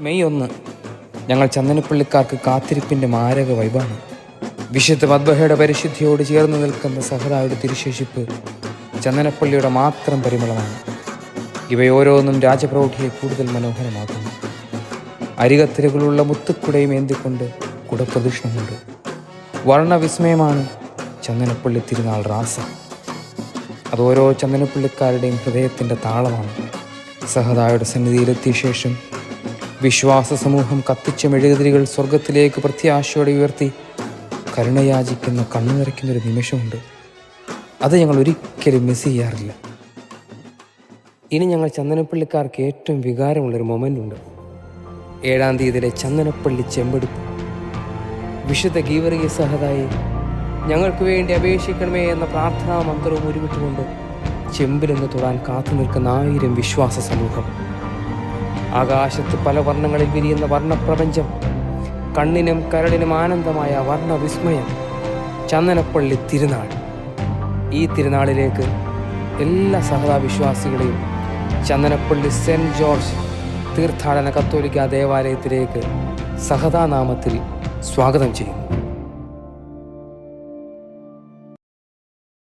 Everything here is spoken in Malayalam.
മെയ് ഒന്ന് ഞങ്ങൾ ചന്ദനപ്പള്ളിക്കാർക്ക് കാത്തിരിപ്പിന്റെ മാരക വൈബാണ്. വിശുദ്ധ മദ്ബഹയുടെ പരിശുദ്ധിയോട് ചേർന്ന് നിൽക്കുന്ന സഹതായുടെ തിരുശേഷിപ്പ് ചന്ദനപ്പള്ളിയുടെ മാത്രം പരിമളമാണ്. ഇവയോരോന്നും രാജപ്രൗഢിയെ കൂടുതൽ മനോഹരമാക്കുന്നു. അരികത്തിരകളുള്ള മുത്തുക്കുടയും ഏന്തിക്കൊണ്ട് കുടപ്രദക്ഷിണമുണ്ട്. വർണവിസ്മയമാണ് ചന്ദനപ്പള്ളി തിരുനാൾ റാസ. അത് ഓരോ ചന്ദനപ്പള്ളിക്കാരുടെയും ഹൃദയത്തിന്റെ താളമാണ് സഹതായുടെ സന്നിധിയിലെത്തിയ ശേഷം വിശ്വാസ സമൂഹം കത്തിച്ച മെഴുകുതിരികൾ സ്വർഗത്തിലേക്ക് പ്രത്യാശയോടെ ഉയർത്തി കരുണയാചിക്കുന്ന കണ്ണു നിറയ്ക്കുന്നൊരു നിമിഷമുണ്ട്. അത് ഞങ്ങൾ ഒരിക്കലും മിസ് ചെയ്യാറില്ല. ഇനി ഞങ്ങൾ ചന്ദനപ്പള്ളിക്കാർക്ക് ഏറ്റവും വികാരമുള്ളൊരു മൊമെന്റ് ഉണ്ട്. ഏഴാം തീയതിയിലെ ചന്ദനപ്പള്ളി ചെമ്പെടുപ്പ്. വിശുദ്ധ ഗീവറിയ സഹതായി ഞങ്ങൾക്ക് വേണ്ടി അപേക്ഷിക്കണമേ എന്ന പ്രാർത്ഥനാ മന്ത്രവും ഉരുവിട്ടുകൊണ്ട് ചെമ്പിലെന്ന് തൊടാൻ കാത്തു നിൽക്കുന്ന ആയിരം വിശ്വാസ സമൂഹം ആകാശത്ത് പല വർണങ്ങളിൽ വിരിയുന്ന വർണപ്രപഞ്ചം കണ്ണിനും കരളിനും ആനന്ദമായ വർണവിസ്മയം ചന്ദനപ്പള്ളി തിരുനാൾ. ഈ തിരുനാളിലേക്ക് എല്ലാ സഹതാവിശ്വാസികളെയും ചന്ദനപ്പള്ളി സെന്റ് ജോർജ് തീർത്ഥാടന കത്തോലിക്ക ദേവാലയത്തിലേക്ക് സഹതാനാമത്തിൽ സ്വാഗതം ചെയ്യുന്നു.